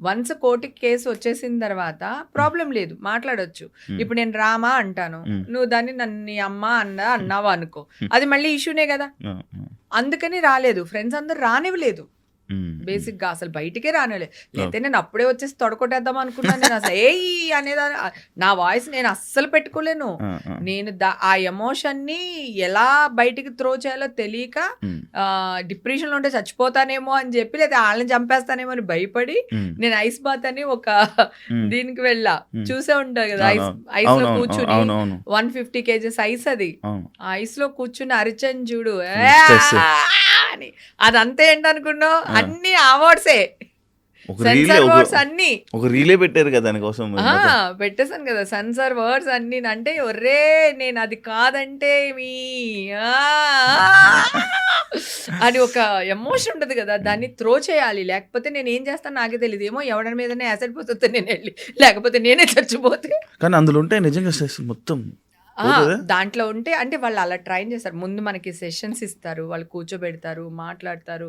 Once కోర్టుకి case వచ్చేసిన తర్వాత ప్రాబ్లం లేదు మాట్లాడొచ్చు. ఇప్పుడు నేను రామా అంటాను. నువ్వు దాన్ని నన్ను నీ అమ్మ అన్న అన్నావా అనుకో. అది మళ్ళీ ఇష్యూనే కదా. అందుకని రాలేదు ఫ్రెండ్స్ అందరు రానివ్వలేదు బేసిక్గా అసలు బయటికే రానివ్వలేదు లేకపోతే నేను అప్పుడే వచ్చేసి తొడకొట్టేద్దాం అనుకున్నాను నేను అసలు ఏ అనేది నా వాయిస్ నేను అస్సలు పెట్టుకోలేను. నేను ఆ ఎమోషన్ని ఎలా బయటికి త్రో చేయాలో తెలియక డిప్రెషన్లో ఉంటే చచ్చిపోతానేమో అని చెప్పి లేదా వాళ్ళని చంపేస్తానేమో అని భయపడి నేను ఐస్ బాత్ అని ఒక. దీనికి వెళ్ళా. చూసే ఉంటావు కదా ఐస్ ఐస్లో కూర్చుని వన్ ఫిఫ్టీ కేజెస్ ఐస్ అది. ఐస్లో కూర్చుని అరిచని చూడు. అని. అదంతా ఏంటనుకున్నావు? ఆ. అన్ని అవార్డ్సే. సెన్సార్ వర్డ్స్ అన్ని. ఒక రీలే పెట్టారు కదా దానికోసం పెట్టేశాను కదా. సెన్సార్ వర్డ్స్ అన్ని. అంటే ఒర్రే నేను అది కాదంటే మీ అని ఒక ఎమోషన్ ఉంటది కదా. దాన్ని త్రో చేయాలి. లేకపోతే నేను ఏం చేస్తాను నాకే తెలియదు ఏమో ఎవరి మీదనే యాసిడ్ పోతే నేను వెళ్ళి. లేకపోతే నేనే చచ్చిపోతే. కానీ అందులో ఉంటే నిజంగా మొత్తం? దాంట్లో ఉంటే అంటే వాళ్ళు అలా ట్రైన్ చేస్తారు. ముందు మనకి సెషన్స్ ఇస్తారు వాళ్ళు కూర్చోబెడతారు మాట్లాడతారు.